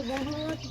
પણ વગાડી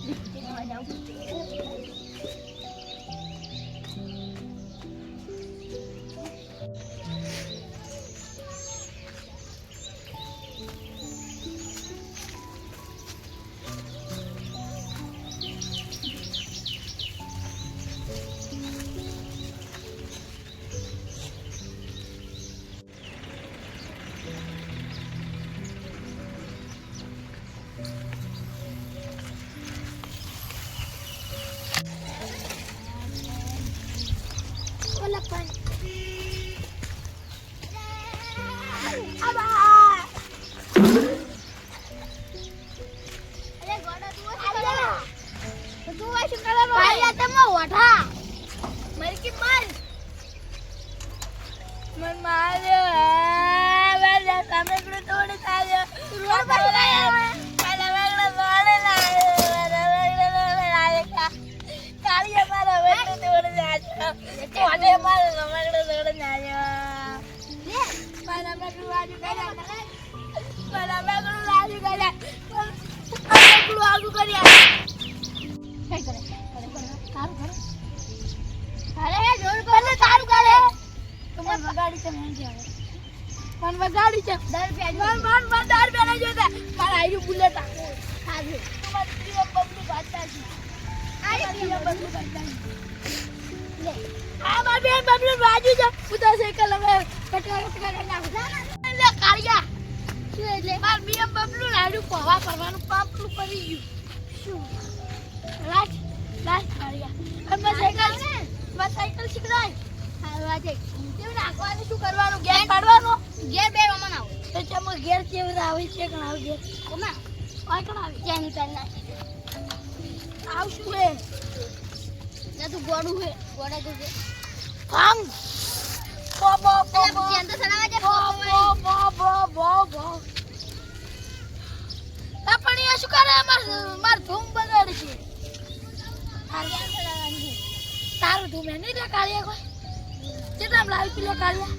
છે મન મન મન દાર બેને જોતા મારા આયુ બુલેટ ખાધું તમારી પ્રિય બબલુ ગાતા છે આ પ્રિય બબલુ ગાતા છે આ માર બેન બબલુ છે. તો સાયકલ કાળિયા શું એટલે માર બેન બબલુ કરી સાયકલ સાયકલ શીખડાય હા વાજે કેવું નાખવાનું શું કરવાનું ગેર પાડવાનું ગેર બે રમણ તો ચમ ઘેર કેવું આવે છે કે આવે ઘેર આ કણ આવે ત્યાં ની પેન આવશું હે ના તું ગોડું હે ગોડા તું છે તારું ધૂમ એ નહીં લે કાળિયા કોઈ કેટલા લાવી પી લે કાળિયા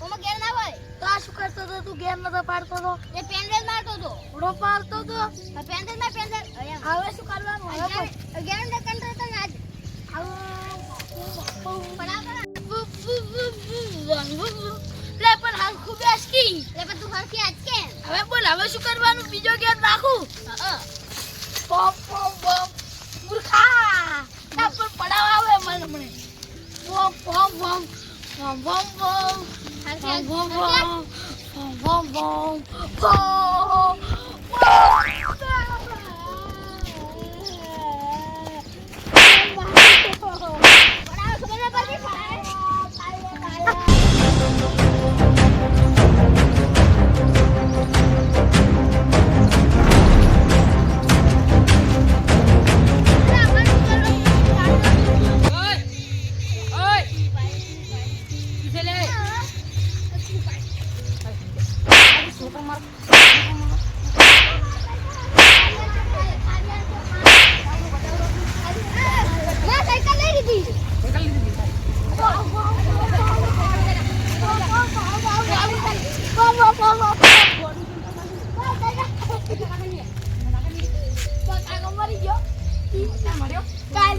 ઓમાં- ઘેર ના હોય તો આ શું કરતો તો તું ગેર નતો પાડતો તો એ પેન વેલ મારતો હતો ઘોડો પાડતો તો આ પેન વેલ માર પેન વેલ અહીંયા હવે શું કરવાનું હવે. અગિયાર ને કંટ્રોલ તો આજ લે પણ હાલ ખૂબ આસકી. લે પણ તું હરખી આજ હવે બોલ હવે શું કરવાનું? બીજો નાખું હા પોમ પોમ પોમ મૂર્ખા. ના પણ પડાવ આવે મને હમણે. પોમ પોમ પોમ પોમ પોમ પોમ હરખી પોમ આજ? પોમ પોમ પોમ ના સાયકલ લઈ લીધી કાલ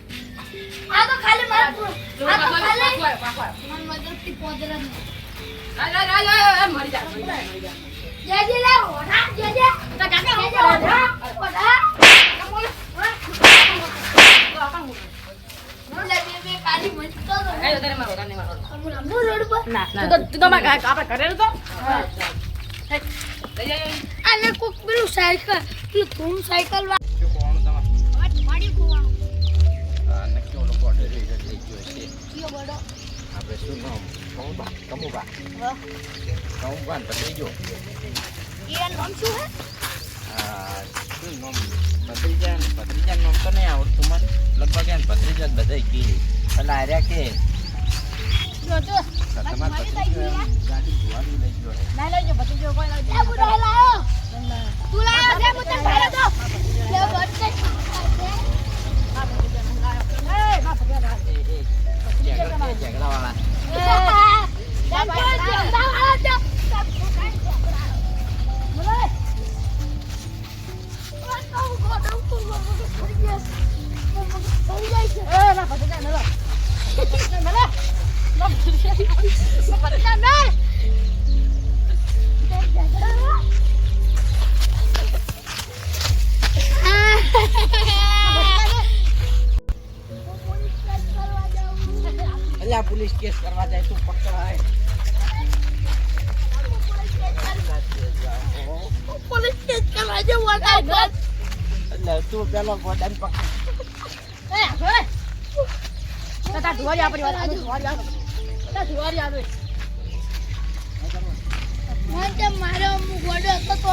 આ તો ખાલી મારું આ તો ખાલી. પોદરા જા, જા, જેજે લે ઓઢા જેજે. તો કાકા, ઓઢા ઓઢા સાયકલ ધૂમ સાયકલ બોર્ડર લઈ ગયો છે? આપણે શું નામ કમુબા કમુબા. કમુબા ને ભત્રીજો એ નામ શું નામ ભત્રીજા ને ભત્રીજાનું નામ તો નહીં આવડતું મને લગભગ એને ભત્રીજા જ બધાય કી એટલે આર્યા કે જો, જો. તમારે ભત્રીજો ગાડી ધોવાની લઈ ગયો લઈ જાઓ, ભત્રીજો કોઈ લાયો તું લાયો આ પોલીસ કેસ કરવા જાય તું પકડાય. પોલીસ કેસ કરવા જેવું તું પેલો ગોડાને પકડ. તાર ધુવાડી આપણી વાત, તાર ધુવાડી આપો. તાર ધુવાડી આપે. મને મારો વડો હતો તો